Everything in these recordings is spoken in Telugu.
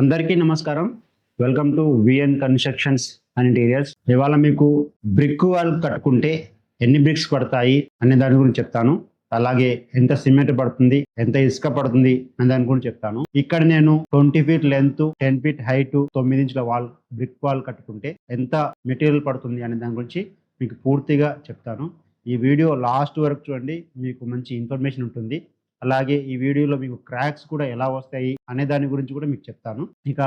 అందరికీ నమస్కారం. Welcome to VN constructions and interiors ఇవాళ మీకు బ్రిక్ వాల్ కట్టుకుంటే ఎన్ని బ్రిక్స్ పడతాయి అనే దాని గురించి చెప్తాను. అలాగే ఎంత సిమెంట్ పడుతుంది ఎంత ఇసుక పడుతుంది అనే దాని గురించి చెప్తాను. ఇక్కడ నేను twenty feet length ten feet height తొమ్మిది ఇంచుల వాల్ బ్రిక్ వాల్ కట్టుకుంటే ఎంత మెటీరియల్ పడుతుంది అనే దాని గురించి మీకు పూర్తిగా చెప్తాను. ఈ వీడియో లాస్ట్ వరకు చూడండి మీకు మంచి ఇన్ఫర్మేషన్ ఉంటుంది. అలాగే ఈ వీడియోలో మీకు క్రాక్స్ కూడా ఎలా వస్తాయి అనే దాని గురించి కూడా మీకు చెప్తాను. ఇక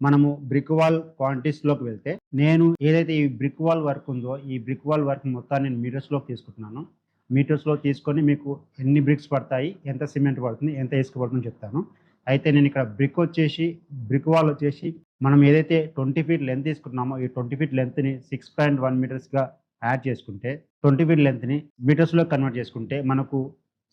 మనము బ్రిక్ వాల్ క్వాంటిటీస్లోకి వెళ్తే నేను ఏదైతే ఈ బ్రిక్ వాల్ వర్క్ ఉందో ఈ బ్రిక్ వాల్ వర్క్ మొత్తాన్ని నేను మీటర్స్లోకి తీసుకుంటున్నాను. మీటర్స్లో తీసుకొని మీకు ఎన్ని బ్రిక్స్ పడతాయి ఎంత సిమెంట్ పడుతుంది ఎంత ఇసుక పడుతుందో చెప్తాను. అయితే నేను ఇక్కడ బ్రిక్ వచ్చేసి బ్రిక్ వాల్ వచ్చేసి మనం ఏదైతే ట్వంటీ ఫీట్ లెంత్ తీసుకుంటున్నామో ఈ ట్వంటీ ఫీట్ లెంత్ని సిక్స్ పాయింట్ వన్ మీటర్స్గా యాడ్ చేసుకుంటే ట్వంటీ ఫీట్ లెంత్ని మీటర్స్లో కన్వర్ట్ చేసుకుంటే మనకు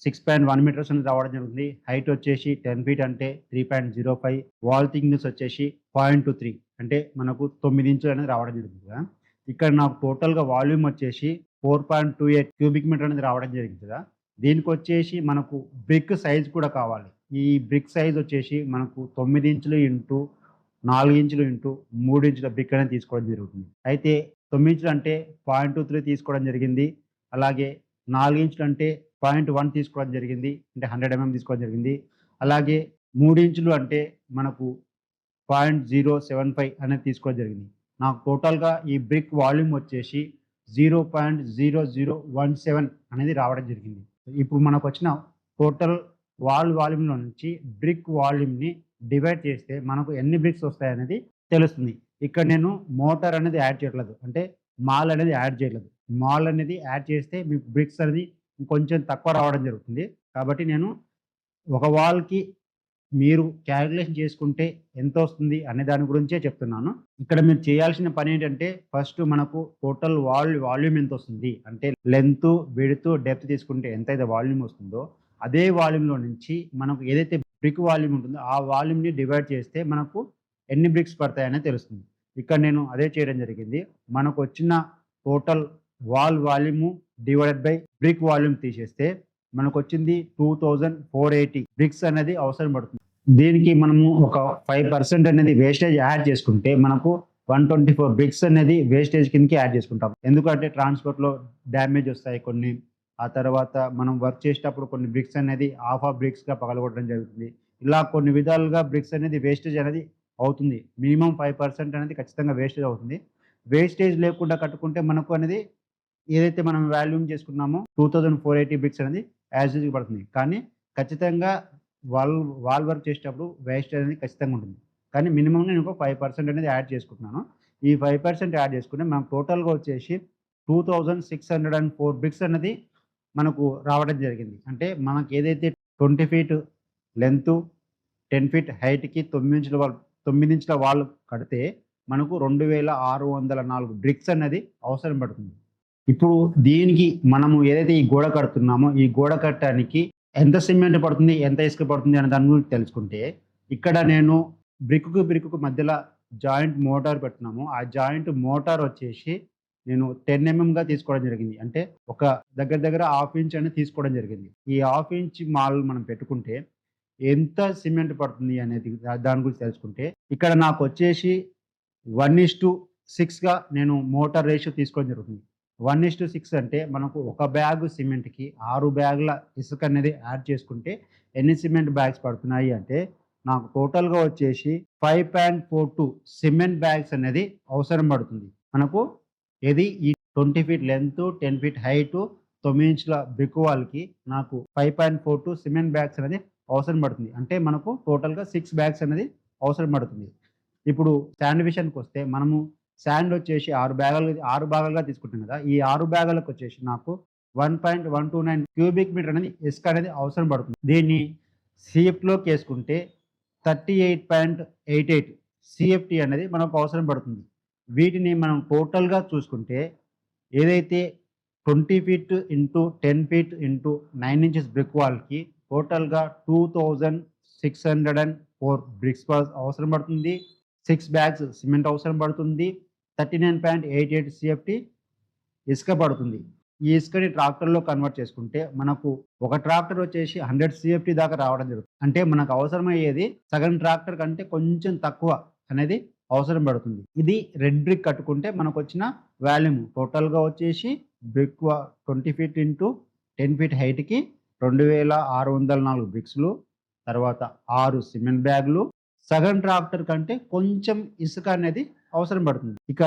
సిక్స్ పాయింట్ వన్ మీటర్స్ అనేది రావడం జరుగుతుంది. హైట్ వచ్చేసి టెన్ ఫీట్ అంటే three point zero five. Wall thickness వచ్చేసి పాయింట్ టూ త్రీ. అంటే మనకు తొమ్మిది ఇంచులు అనేది రావడం జరుగుతుంది కదా. ఇక్కడ నాకు టోటల్గా వాల్యూమ్ వచ్చేసి four point two eight cubic metre అనేది రావడం జరిగింది కదా. దీనికి వచ్చేసి మనకు బ్రిక్ సైజ్ కూడా కావాలి. ఈ బ్రిక్ సైజ్ వచ్చేసి మనకు తొమ్మిది ఇంచులు ఇంటూ నాలుగు ఇంచులు ఇంటూ మూడు ఇంచుల బ్రిక్ అనేది తీసుకోవడం జరుగుతుంది. అయితే తొమ్మిది ఇంచులు అంటే పాయింట్ టూ త్రీ తీసుకోవడం జరిగింది. అలాగే నాలుగు ఇంచులు అంటే పాయింట్ వన్ తీసుకోవడం జరిగింది అంటే హండ్రెడ్ ఎంఎం తీసుకోవడం జరిగింది. అలాగే మూడు ఇంచులు అంటే మనకు పాయింట్ జీరో సెవెన్ ఫైవ్ అనేది తీసుకోవడం జరిగింది. నాకు టోటల్గా ఈ బ్రిక్ వాల్యూమ్ వచ్చేసి zero point zero zero one seven అనేది రావడం జరిగింది. ఇప్పుడు మనకు వచ్చిన టోటల్ వాల్ వాల్యూమ్లో నుంచి బ్రిక్ వాల్యూమ్ని డివైడ్ చేస్తే మనకు ఎన్ని బ్రిక్స్ వస్తాయనేది తెలుస్తుంది. ఇక్కడ నేను మోటార్ అనేది యాడ్ చేయట్లేదు. అంటే మాల్ అనేది యాడ్ చేయట్లేదు. మాల్ అనేది యాడ్ చేస్తే మీకు బ్రిక్స్ అనేది కొంచెం తక్కువ రావడం జరుగుతుంది. కాబట్టి నేను ఒక వాల్కి మీరు క్యాలిక్యులేషన్ చేసుకుంటే ఎంత వస్తుంది అనే దాని గురించే చెప్తున్నాను. ఇక్కడ మీరు చేయాల్సిన పని ఏంటంటే ఫస్ట్ మనకు టోటల్ వాల్ వాల్యూమ్ ఎంత వస్తుంది? అంటే లెంత్ విడుత్ డెప్త్ తీసుకుంటే ఎంత అయితే వాల్యూమ్ వస్తుందో అదే వాల్యూమ్లో నుంచి మనకు ఏదైతే బ్రిక్ వాల్యూమ్ ఉంటుందో ఆ వాల్యూమ్ని డివైడ్ చేస్తే మనకు ఎన్ని బ్రిక్స్ పడతాయనే తెలుస్తుంది. ఇక్కడ నేను అదే చేయడం జరిగింది. మనకు వచ్చిన total wall volume divided by brick volume తీసేస్తే మనకు వచ్చింది two thousand four eighty bricks అనేది అవసరం పడుతుంది. దీనికి మనము ఒక ఫైవ్ పర్సెంట్ అనేది వేస్టేజ్ యాడ్ చేసుకుంటే మనకు వన్ ట్వంటీ ఫోర్ బ్రిక్స్ అనేది వేస్టేజ్ కిందకి యాడ్ చేసుకుంటాం. ఎందుకంటే ట్రాన్స్పోర్ట్లో డ్యామేజ్ వస్తాయి కొన్ని ఆ తర్వాత మనం వర్క్ చేసేటప్పుడు కొన్ని బ్రిక్స్ అనేది హాఫ్ ఆఫ్ బ్రిక్స్గా పగలగొట్టడం జరుగుతుంది. ఇలా కొన్ని విధాలుగా బ్రిక్స్ అనేది వేస్టేజ్ అనేది అవుతుంది. మినిమం ఫైవ్ పర్సెంట్ అనేది ఖచ్చితంగా వేస్టేజ్ అవుతుంది. వేస్టేజ్ లేకుండా కట్టుకుంటే మనకు అనేది ఏదైతే మనం వాల్యూమ్ చేసుకున్నామో two thousand four eighty bricks అనేది యాజ్ యూజ్ పడుతుంది. కానీ ఖచ్చితంగా వాల్ వాల్ వర్క్ చేసేటప్పుడు వేస్టేజ్ అనేది ఖచ్చితంగా ఉంటుంది. కానీ మినిమం నేను ఒక ఫైవ్ పర్సెంట్ అనేది యాడ్ చేసుకుంటున్నాను. ఈ ఫైవ్ పర్సెంట్ యాడ్ చేసుకుంటే మనం టోటల్గా వచ్చేసి two thousand six hundred and four bricks అనేది మనకు రావడం జరిగింది. అంటే మనకి ఏదైతే twenty feet length ten feet హైట్కి తొమ్మిది ఇంచుల వాళ్ళు తొమ్మిది ఇంచుల వాళ్ళు కడితే మనకు రెండు వేల ఆరు వందల నాలుగు బ్రిక్స్ అనేది అవసరం పడుతుంది. ఇప్పుడు దీనికి మనము ఏదైతే ఈ గోడ కడుతున్నామో ఈ గోడ కట్టడానికి ఎంత సిమెంట్ పడుతుంది ఎంత ఇసుక పడుతుంది అనే దాని గురించి తెలుసుకుంటే ఇక్కడ నేను బ్రిక్కు బ్రిక్కు మధ్యలో జాయింట్ మోటార్ పెట్టున్నాము ఆ జాయింట్ మోటార్ వచ్చేసి నేను టెన్ ఎంఎంగా తీసుకోవడం జరిగింది. అంటే ఒక దగ్గర దగ్గర హాఫ్ ఇంచ్ అనేది తీసుకోవడం జరిగింది. ఈ హాఫ్ ఇంచ్ మాల్ మనం పెట్టుకుంటే ఎంత సిమెంట్ పడుతుంది అనేది దాని గురించి తెలుసుకుంటే ఇక్కడ నాకు వచ్చేసి వన్ ఇస్ టు సిక్స్గా నేను మోటార్ రేషియో తీసుకోవడం జరుగుతుంది. వన్ ఇస్ టు సిక్స్ అంటే మనకు ఒక బ్యాగ్ సిమెంట్కి ఆరు బ్యాగుల ఇసుక అనేది యాడ్ చేసుకుంటే ఎన్ని సిమెంట్ బ్యాగ్స్ పడుతున్నాయి అంటే నాకు టోటల్గా వచ్చేసి five point four two cement bags అనేది అవసరం పడుతుంది. మనకు ఇది ఈ twenty feet length ten feet height తొమ్మిది ఇంచుల బ్రిక్ వాల్కి నాకు five point four two cement bags అనేది అవసరం పడుతుంది. అంటే మనకు టోటల్గా సిక్స్ బ్యాగ్స్ అనేది అవసరం పడుతుంది. ఇప్పుడు శాండ్ విషయానికి వస్తే మనము శాండ్ వచ్చేసి ఆరు బ్యాగులు ఆరు భాగాలుగా తీసుకుంటాం కదా. ఈ ఆరు బ్యాగులకు వచ్చేసి నాకు one point one two nine cubic metre అనేది ఇసుక అనేది అవసరం పడుతుంది. దీన్ని సిఎఫ్లోకి వేసుకుంటే thirty eight point eight eight CFT అనేది మనకు అవసరం పడుతుంది. వీటిని మనం టోటల్గా చూసుకుంటే ఏదైతే twenty feet into ten feet into nine inches brick వాల్కి టోటల్గా two thousand six hundred and four bricks అవసరం పడుతుంది. సిక్స్ బ్యాగ్స్ సిమెంట్ అవసరం పడుతుంది. Thirty nine point eight eight CFT ఇసుక పడుతుంది. ఈ ఇసుకని ట్రాక్టర్లో కన్వర్ట్ చేసుకుంటే మనకు ఒక ట్రాక్టర్ వచ్చేసి హండ్రెడ్ సిఎఫ్టీ దాకా రావడం జరుగుతుంది. అంటే మనకు అవసరమయ్యేది సగం ట్రాక్టర్ కంటే కొంచెం తక్కువ అనేది అవసరం పడుతుంది. ఇది రెడ్ బ్రిక్ కట్టుకుంటే మనకు వచ్చిన వాల్యూమ్ టోటల్గా వచ్చేసి brick twenty feet into ten feet హైట్కి రెండు వేల ఆరు వందల నాలుగు బ్రిక్స్లు తర్వాత ఆరు సిమెంట్ బ్యాగులు సగం ట్రాక్టర్ కంటే కొంచెం ఇసుక అనేది అవసరం పడుతుంది. ఇక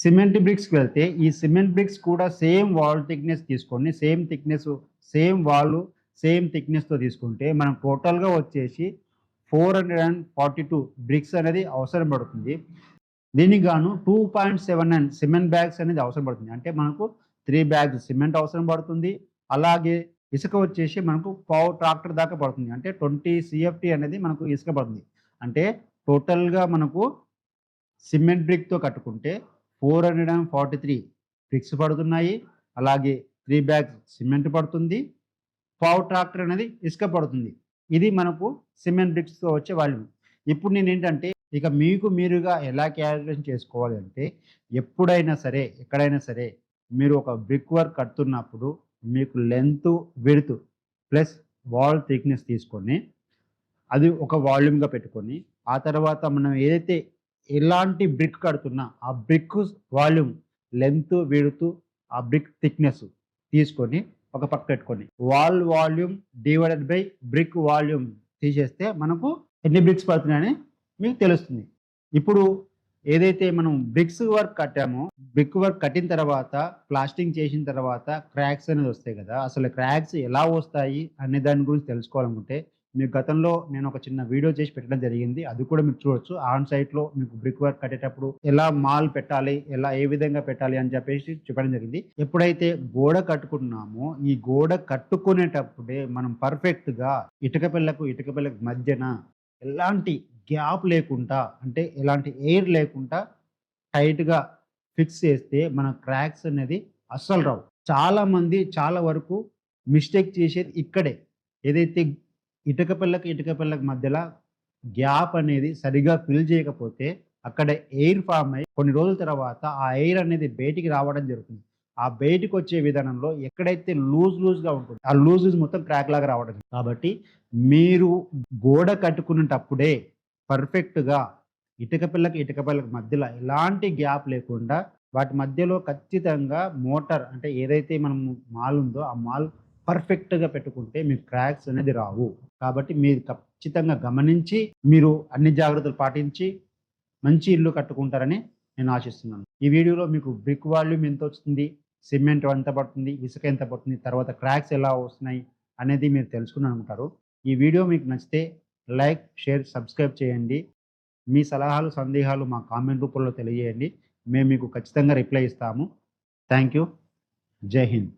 సిమెంట్ బ్రిక్స్కి వెళ్తే ఈ సిమెంట్ బ్రిక్స్ కూడా సేమ్ వాల్ థిక్నెస్ తీసుకొని same thickness same wall same థిక్నెస్తో తీసుకుంటే మనం టోటల్గా వచ్చేసి four hundred and forty two bricks అనేది అవసరం పడుతుంది. దీనికి గాను two point seven nine cement bags అనేది అవసరం పడుతుంది. అంటే మనకు త్రీ బ్యాగ్స్ సిమెంట్ అవసరం పడుతుంది. అలాగే ఇసుక వచ్చేసి మనకు పావు ట్రాక్టర్ దాకా పడుతుంది. అంటే ట్వంటీ సిఎఫ్టీ అనేది మనకు ఇసుక పడుతుంది. అంటే టోటల్గా మనకు సిమెంట్ బ్రిక్తో కట్టుకుంటే four hundred and forty three bricks పడుతున్నాయి. అలాగే త్రీ బ్యాగ్స్ సిమెంట్ పడుతుంది. పావు ట్రాక్టర్ అనేది ఇసుక పడుతుంది. ఇది మనకు సిమెంట్ బ్రిక్స్తో వచ్చే వాల్యూమ్. ఇప్పుడు నేను ఏంటంటే ఇక మీకు మీరుగా ఎలా క్యాలిక్యులేషన్ చేసుకోవాలి అంటే ఎప్పుడైనా సరే ఎక్కడైనా సరే మీరు ఒక బ్రిక్ వర్క్ కడుతున్నప్పుడు మీకు length width plus wall thickness తీసుకొని అది ఒక వాల్యూమ్గా పెట్టుకొని ఆ తర్వాత మనం ఏదైతే ఎలాంటి బ్రిక్ కడుతున్నా ఆ బ్రిక్ వాల్యూమ్ లెంత్ విడుతు ఆ బ్రిక్ థిక్నెస్ తీసుకొని ఒక పక్క పెట్టుకొని wall volume divided by brick volume తీసేస్తే మనకు ఎన్ని బ్రిక్స్ పడుతున్నాయని మీకు తెలుస్తుంది. ఇప్పుడు ఏదైతే మనం బ్రిక్స్ వర్క్ కట్టామో బ్రిక్ వర్క్ కట్టిన తర్వాత ప్లాస్టింగ్ చేసిన తర్వాత క్రాక్స్ అనేది వస్తాయి కదా అసలు క్రాక్స్ ఎలా వస్తాయి అనే దాని గురించి తెలుసుకోవాలనుకుంటే మీకు గతంలో నేను ఒక చిన్న వీడియో చేసి పెట్టడం జరిగింది. అది కూడా మీరు చూడొచ్చు. ఆన్ సైట్లో మీకు బ్రిక్ వర్క్ కట్టేటప్పుడు ఎలా మాల్ పెట్టాలి ఎలా ఏ విధంగా పెట్టాలి అని చెప్పేసి చెప్పడం జరిగింది. ఎప్పుడైతే గోడ కట్టుకుంటున్నామో ఈ గోడ కట్టుకునేటప్పుడే మనం పర్ఫెక్ట్గా ఇటుక పిల్లకు ఇటుక పిల్లకు మధ్యన ఎలాంటి గ్యాప్ లేకుండా అంటే ఎలాంటి ఎయిర్ లేకుండా టైట్గా ఫిక్స్ చేస్తే మన క్రాక్స్ అనేది అస్సలు రావు. చాలా మంది చాలా వరకు మిస్టేక్ చేసేది ఇక్కడే. ఏదైతే ఇటుక పిల్లకి ఇటుక పిల్లకి మధ్యలో గ్యాప్ అనేది సరిగా ఫిల్ చేయకపోతే అక్కడ ఎయిర్ ఫామ్ అయ్యి కొన్ని రోజుల తర్వాత ఆ ఎయిర్ అనేది బయటికి రావడం జరుగుతుంది. ఆ బయటికి వచ్చే విధానంలో ఎక్కడైతే లూజ్ లూజ్గా ఉంటుంది ఆ లూజ్ లూజ్ మొత్తం క్రాక్ లాగా రావడం కాబట్టి మీరు గోడ కట్టుకునేటప్పుడే పర్ఫెక్ట్గా ఇటుక పిల్లకి ఇటుక పిల్లకి మధ్యలో ఎలాంటి గ్యాప్ లేకుండా వాటి మధ్యలో ఖచ్చితంగా మోటార్ అంటే ఏదైతే మనం మాల్ ఉందో ఆ మాల్ పర్ఫెక్ట్గా పెట్టుకుంటే మీకు క్రాక్స్ అనేది రావు. కాబట్టి మీరు ఖచ్చితంగా గమనించి మీరు అన్ని జాగ్రత్తలు పాటించి మంచి ఇల్లు కట్టుకుంటారని నేను ఆశిస్తున్నాను. ఈ వీడియోలో మీకు బ్రిక్ వాల్యూమ్ ఎంత వస్తుంది సిమెంట్ ఎంత పడుతుంది ఇసుక ఎంత పడుతుంది తర్వాత క్రాక్స్ ఎలా వస్తున్నాయి అనేది మీరు తెలుసుకుని అనుకుంటారు. ఈ వీడియో మీకు నచ్చితే లైక్ షేర్ సబ్స్క్రైబ్ చేయండి. మీ సలహాలు సందేహాలు మా కామెంట్ రూపంలో తెలియజేయండి. మేము మీకు ఖచ్చితంగా రిప్లై ఇస్తాము. థ్యాంక్ యూ జై హింద్.